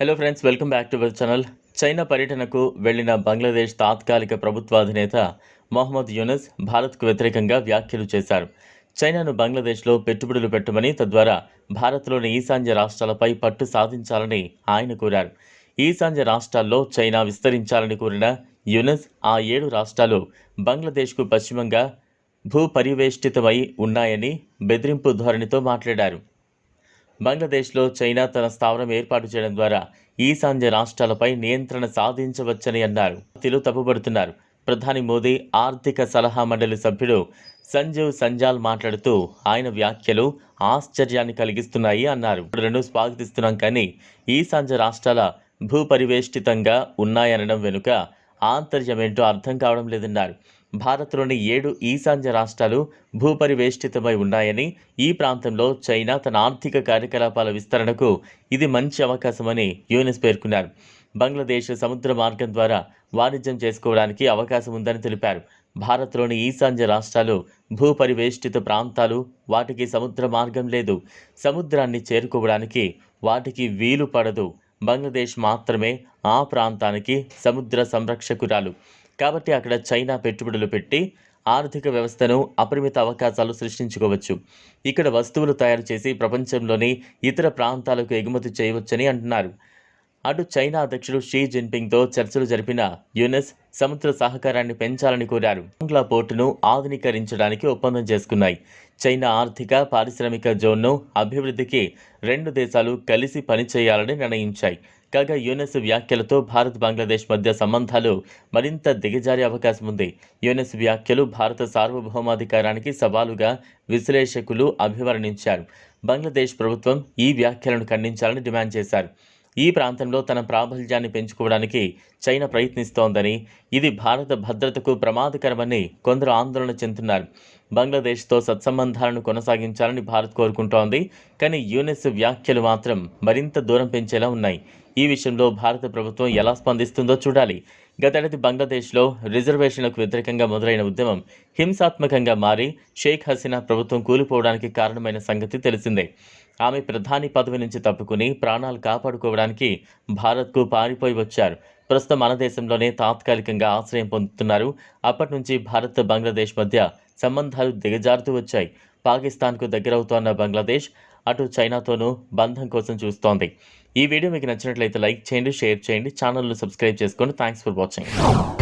Hello friends welcome back to our channel China పర్యటనకు వెళ్ళిన బంగ్లాదేశ్ తాత్కాలిక ప్రభుత్వ అధినేత మొహమ్మద్ యూనస్ భారత్కు వ్యతిరేకంగా వ్యాఖ్యలు చేశారు. చైనాను బంగ్లాదేశ్లో పెట్టుబడులు పెట్టమని తద్వారా భారత్లోని ఈశాన్య రాష్ట్రాలపై పట్టు సాధించాలని ఆయన కోరారు. ఈశాన్య రాష్ట్రాల్లో చైనా విస్తరించాలని కోరిన యూనస్ ఆ ఏడు రాష్ట్రాలు బంగ్లాదేశ్కు పశ్చిమంగా భూపరివేష్టితమై ఉన్నాయని బెదిరింపు ధోరణితో మాట్లాడారు. బంగ్లాదేశ్లో చైనా తన స్థావరం ఏర్పాటు చేయడం ద్వారా ఈశాన్య రాష్ట్రాలపై నియంత్రణ సాధించవచ్చని అన్నారు. తిలు తప్పుపడుతున్నారు. ప్రధాని మోదీ ఆర్థిక సలహా మండలి సభ్యుడు సంజీవ్ సంజాల్ మాట్లాడుతూ ఆయన వ్యాఖ్యలు ఆశ్చర్యాన్ని కలిగిస్తున్నాయి అన్నారు. రెండు స్వాగతిస్తున్నాం కానీ ఈశాన్య రాష్ట్రాల భూపరివేష్టితంగా ఉన్నాయనడం వెనుక ఆంతర్యమేంటో అర్థం కావడం లేదన్నారు. భారత్లోని ఏడు ఈశాన్య రాష్ట్రాలు భూపరివేష్టితమై ఉన్నాయని ఈ ప్రాంతంలో చైనా తన ఆర్థిక కార్యకలాపాల విస్తరణకు ఇది మంచి అవకాశమని యూనిస్ పేర్కొన్నారు. బంగ్లాదేశ్ సముద్ర మార్గం ద్వారా వాణిజ్యం చేసుకోవడానికి అవకాశం ఉందని తెలిపారు. భారత్లోని ఈశాన్య రాష్ట్రాలు భూపరివేష్టిత ప్రాంతాలు వాటికి సముద్ర మార్గం లేదు. సముద్రాన్ని చేరుకోవడానికి వాటికి వీలు పడదు. బంగ్లాదేశ్ మాత్రమే ఆ ప్రాంతానికి సముద్ర సంరక్షకురాలు. కాబట్టి అక్కడ చైనా పెట్టుబడులు పెట్టి ఆర్థిక వ్యవస్థను అపరిమిత అవకాశాలు సృష్టించుకోవచ్చు. ఇక్కడ వస్తువులు తయారు చేసి ప్రపంచంలోని ఇతర ప్రాంతాలకు ఎగుమతి చేయవచ్చని అంటున్నారు. అటు చైనా అధ్యక్షుడు షీ జిన్పింగ్తో చర్చలు జరిపిన యునెస్ సముద్ర సహకారాన్ని పెంచాలని కోరారు. బంగ్లా పోర్టును ఆధునీకరించడానికి ఒప్పందం చేసుకున్నాయి. చైనా ఆర్థిక పారిశ్రామిక జోన్ను అభివృద్ధికి రెండు దేశాలు కలిసి పనిచేయాలని నిర్ణయించాయి. కాగా యునెస్ వ్యాఖ్యలతో భారత్ బంగ్లాదేశ్ మధ్య సంబంధాలు మరింత దిగజారే అవకాశం ఉంది. యునెస్ వ్యాఖ్యలు భారత సార్వభౌమాధికారానికి సవాలుగా విశ్లేషకులు అభివర్ణించారు. బంగ్లాదేశ్ ప్రభుత్వం ఈ వ్యాఖ్యలను ఖండించాలని డిమాండ్ చేశారు. ఈ ప్రాంతంలో తన ప్రాబల్యాన్ని పెంచుకోవడానికి చైనా ప్రయత్నిస్తోందని ఇది భారత భద్రతకు ప్రమాదకరమని కొందరు ఆందోళన చెందుతున్నారు. బంగ్లాదేశ్తో సత్సంబంధాలను కొనసాగించాలని భారత్ కోరుకుంటోంది కానీ యూనెస్ వ్యాఖ్యలు మాత్రం మరింత దూరం పెంచేలా ఉన్నాయి. ఈ విషయంలో భారత ప్రభుత్వం ఎలా స్పందిస్తుందో చూడాలి. గతేడాది బంగ్లాదేశ్లో రిజర్వేషన్లకు వ్యతిరేకంగా మొదలైన ఉద్యమం హింసాత్మకంగా మారి షేక్ హసీనా ప్రభుత్వం కూలిపోవడానికి కారణమైన సంగతి తెలిసిందే. ఆమె ప్రధాని పదవి నుంచి తప్పుకుని ప్రాణాలు కాపాడుకోవడానికి భారత్కు పారిపోయి వచ్చారు. ప్రస్తుతం మన దేశంలోనే తాత్కాలికంగా ఆశ్రయం పొందుతున్నారు. అప్పటి నుంచి భారత్ బంగ్లాదేశ్ మధ్య సంబంధాలు దిగజారుతూ వచ్చాయి. పాకిస్తాన్కు దగ్గరవుతోన్న బంగ్లాదేశ్ అటు చైనాతోనూ బంధం కోసం చూస్తోంది. ఈ వీడియో మీకు నచ్చినట్లయితే లైక్ చేయండి షేర్ చేయండి ఛానల్ను సబ్స్క్రైబ్ చేసుకోండి థ్యాంక్స్ ఫర్ వాచింగ్.